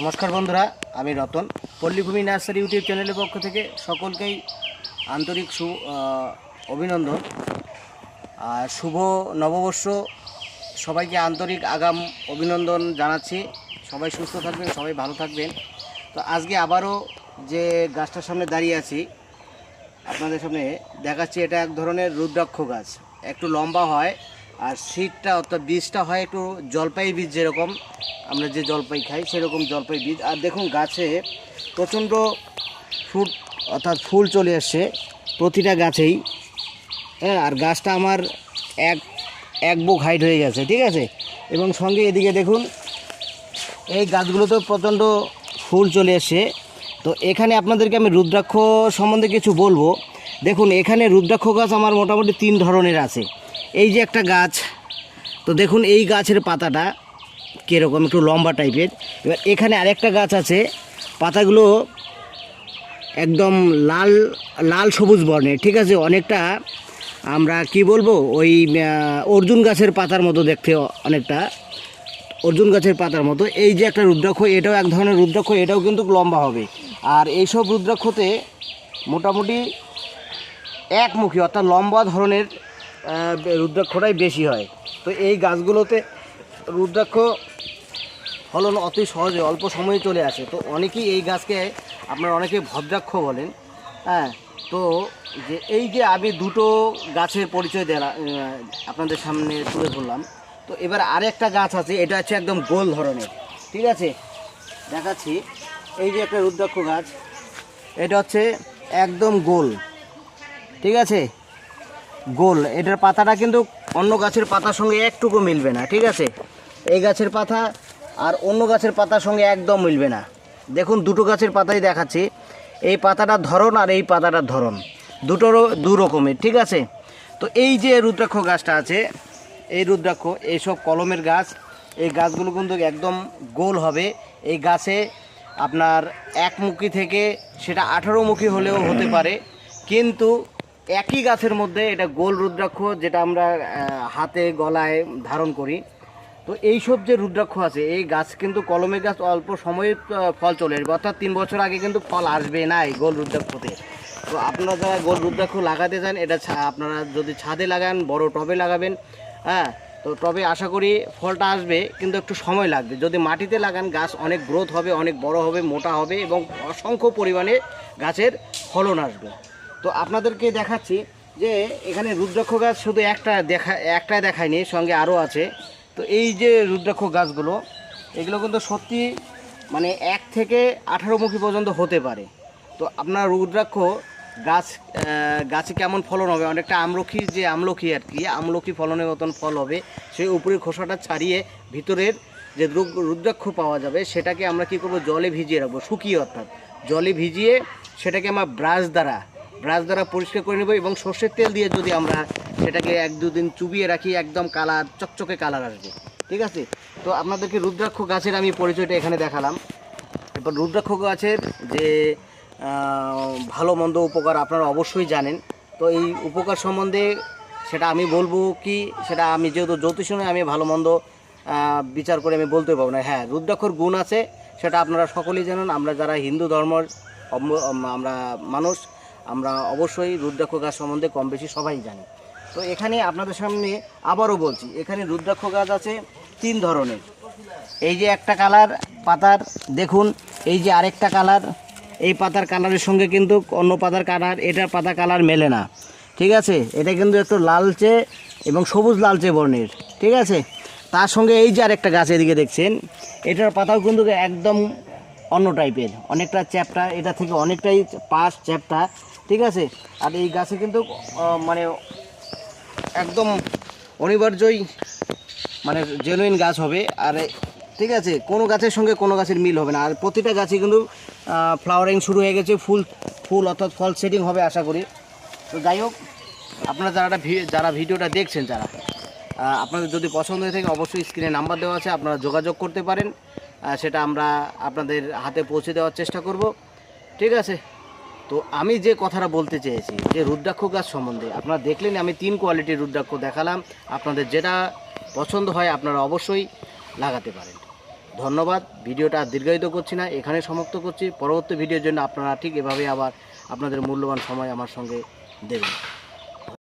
নমস্কার বন্ধুরা, আমি রতন। পল্লীভূমি নার্সারি ইউটিউব চ্যানেলের পক্ষ থেকে সকলকেই আন্তরিক সু অভিনন্দন। আর শুভ নববর্ষ। সবাইকে আন্তরিক আগাম অভিনন্দন জানাচ্ছি। সবাই সুস্থ থাকবেন, সবাই ভালো থাকবেন। তো আজকে আবারও যে গাছটার সামনে দাঁড়িয়ে আছি, আপনাদের সামনে দেখাচ্ছি এটা এক ধরনের রুদ্রাক্ষ গাছ। একটু লম্বা হয় আর শীতটা অর্থাৎ বীজটা হয় একটু জলপাই বীজ যেরকম, আমরা যে জলপাই খাই সেরকম জলপাই বীজ। আর দেখুন গাছে প্রচণ্ড ফ্রুট অর্থাৎ ফুল চলে আসছে প্রতিটা গাছেই। হ্যাঁ আর গাছটা আমার এক এক বুক হাইট হয়ে গেছে, ঠিক আছে? এবং সঙ্গে এদিকে দেখুন, এই গাছগুলোতে প্রচণ্ড ফুল চলে এসছে তো এখানে আপনাদেরকে আমি রুদ্রাক্ষ সম্বন্ধে কিছু বলব। দেখুন, এখানে রুদ্রাক্ষ গাছ আমার মোটামুটি তিন ধরনের আছে। এই যে একটা গাছ, তো দেখুন এই গাছের পাতাটা কীরকম, একটু লম্বা টাইপের। এবার এখানে আরেকটা গাছ আছে, পাতাগুলো একদম লাল লাল সবুজ বর্ণের, ঠিক আছে? অনেকটা, আমরা কি বলব, ওই অর্জুন গাছের পাতার মতো দেখতে অনেকটা, অর্জুন গাছের পাতার মতো। এই যে একটা রুদ্রাক্ষ, এটাও এক ধরনের রুদ্রাক্ষ, এটাও কিন্তু লম্বা হবে। আর এইসব রুদ্রাক্ষতে মোটামুটি একমুখী, অর্থাৎ লম্বা ধরনের রুদ্রাক্ষটাই বেশি হয়। তো এই গাছগুলোতে রুদ্রাক্ষ ফলন অতি সহজে অল্প সময়ে চলে আসে। তো অনেকেই এই গাছকে আপনারা অনেকে ভদ্রাক্ষ বলেন হ্যাঁ? তো যে এই যে আমি দুটো গাছের পরিচয় আহ, আপনাদের সামনে তুলে ধরলাম। তো এবার আরেকটা গাছ আছে এটা হচ্ছে একদম গোল ধরনের ঠিক আছে? দেখাচ্ছি। এই যে একটা রুদ্রাক্ষ গাছ এটা হচ্ছে একদম গোল ঠিক আছে? গোল। এটার পাতাটা কিন্তু অন্য গাছের পাতার সঙ্গে একটুকু মিলবে না, ঠিক আছে? এই গাছের পাতা আর অন্য গাছের পাতার সঙ্গে একদম মিলবে না। দেখুন, দুটো গাছের পাতাই দেখাচ্ছি। এই পাতাটার ধরন আর এই পাতাটার ধরন। দুটোরও দু রকমের, ঠিক আছে? তো এই যে রুদ্রাক্ষ গাছটা আছে, এই রুদ্রাক্ষ এইসব কলমের গাছ, এই গাছগুলো কিন্তু একদম গোল হবে। এই গাছে আপনার একমুখী থেকে সেটা আঠারোমুখী হলেও হতে পারে। কিন্তু একই গাছের মধ্যে এটা গোল রুদ্রাক্ষ যেটা আমরা হাতে, গলায় ধারণ করি। তো এই সব যে রুদ্রাক্ষ আছে, এই গাছ কিন্তু কলমের গাছ অল্প সময়ে ফল চলে আসবে। অর্থাৎ তিন বছর আগে কিন্তু ফল আসবে না এই গোল রুদ্রাক্ষতে। তো আপনারা যারা গোল রুদ্রাক্ষ লাগাতে চান, এটা আপনারা যদি ছাদে লাগান, বড় টবে লাগাবেন হ্যাঁ? তো টবে আশা করি ফলটা আসবে, কিন্তু একটু সময় লাগবে। যদি মাটিতে লাগান, গাছ অনেক গ্রোথ হবে, অনেক বড় হবে, মোটা হবে এবং অসংখ্য পরিমাণে গাছের ফলন আসবে। তো আপনাদেরকে দেখাচ্ছি যে এখানে রুদ্রাক্ষ গাছ শুধু একটা দেখা একটা দেখায়নি, সঙ্গে আরও আছে। তো এই যে রুদ্রাক্ষ গাছগুলো, এগুলো কিন্তু সত্যি মানে এক থেকে আঠারোমুখী পর্যন্ত হতে পারে। তো আপনার রুদ্রাক্ষ গাছ গাছে কেমন ফলন হবে? অনেকটা আমলকি যে আমলকি আর কি আমলখি ফলনের মতন ফল হবে। সেই উপরের খোসাটা ছাড়িয়ে ভিতরের যে রুদ্রাক্ষ পাওয়া যাবে, সেটাকে আমরা কি করব? জলে ভিজিয়ে রাখব, শুকিয়ে অর্থাৎ জলে ভিজিয়ে সেটাকে আমরা ব্রাশ দ্বারা ব্রাশ দ্বারা পরিষ্কার করে নেব এবং সর্ষের তেল দিয়ে যদি আমরা সেটাকে এক দুদিন চুবিয়ে রাখি, একদম কালার, চকচকে কালার আসবে। ঠিক আছে? তো আপনাদেরকে রুদ্রাক্ষ গাছের আমি পরিচয়টা এখানে দেখালাম। এরপর রুদ্রাক্ষ গাছের যে ভালো মন্দ উপকার আপনারা অবশ্যই জানেন। তো এই উপকার সম্বন্ধে সেটা আমি বলব কি, সেটা আমি যেহেতু জ্যোতিষ নয়, আমি ভালো মন্দ বিচার করে আমি বলতে পারব না। হ্যাঁ রুদ্রাক্ষর গুণ আছে, সেটা আপনারা সকলেই জানেন। আমরা যারা হিন্দু ধর্মের আমরা মানুষ আমরা অবশ্যই রুদ্রাক্ষ গাছ সম্বন্ধে কম বেশি সবাই জানি। তো এখানে আপনাদের সামনে আবারও বলছি, এখানে রুদ্রাক্ষ গাছ আছে তিন ধরনের। এই যে একটা কালার পাতার, দেখুন, এই যে আরেকটা কালার, এই পাতার কালারের সঙ্গে কিন্তু অন্য পাতার কালার এটার পাতা কালার মেলে না। ঠিক আছে? এটা কিন্তু একটু লালচে এবং সবুজ লালচে বর্ণের। ঠিক আছে? তার সঙ্গে এই যে আরেকটা গাছ এদিকে দেখছেন, এটার পাতাও কিন্তু একদম অন্য টাইপের অনেকটা চ্যাপটা এটা থেকে অনেকটাই পাশ চ্যাপটা ঠিক আছে? আর এই গাছে কিন্তু মানে একদম অনিবার্যই মানে জেনুইন গাছ হবে। আর ঠিক আছে? কোনো গাছের সঙ্গে কোনো গাছের মিল হবে না। আর প্রতিটা গাছে কিন্তু ফ্লাওয়ারিং শুরু হয়ে গেছে, ফুল ফুল অর্থাৎ ফল সেটিং হবে আশা করি। তো যাই হোক, আপনারা যারা যারা ভিডিওটা দেখছেন, যারা আপনাদের যদি পছন্দ হয়ে থাকে, অবশ্যই স্ক্রিনে নাম্বার দেওয়া আছে, আপনারা যোগাযোগ করতে পারেন। সেটা আমরা আপনাদের হাতে পৌঁছে দেওয়ার চেষ্টা করব। ঠিক আছে? তো আমি যে কথাটা বলতে চেয়েছি, যে রুদ্রাক্ষ গাছ সম্বন্ধে, আপনারা দেখলেন আমি তিন কোয়ালিটির রুদ্রাক্ষ দেখালাম। আপনাদের যেটা পছন্দ হয় আপনারা অবশ্যই লাগাতে পারেন। ধন্যবাদ, ভিডিওটা দীর্ঘায়িত করছি না, এখানে সমাপ্ত করছি। পরবর্তী ভিডিওর জন্য আপনারা ঠিক এভাবে আবার আপনাদের মূল্যবান সময় আমার সঙ্গে দেবেন।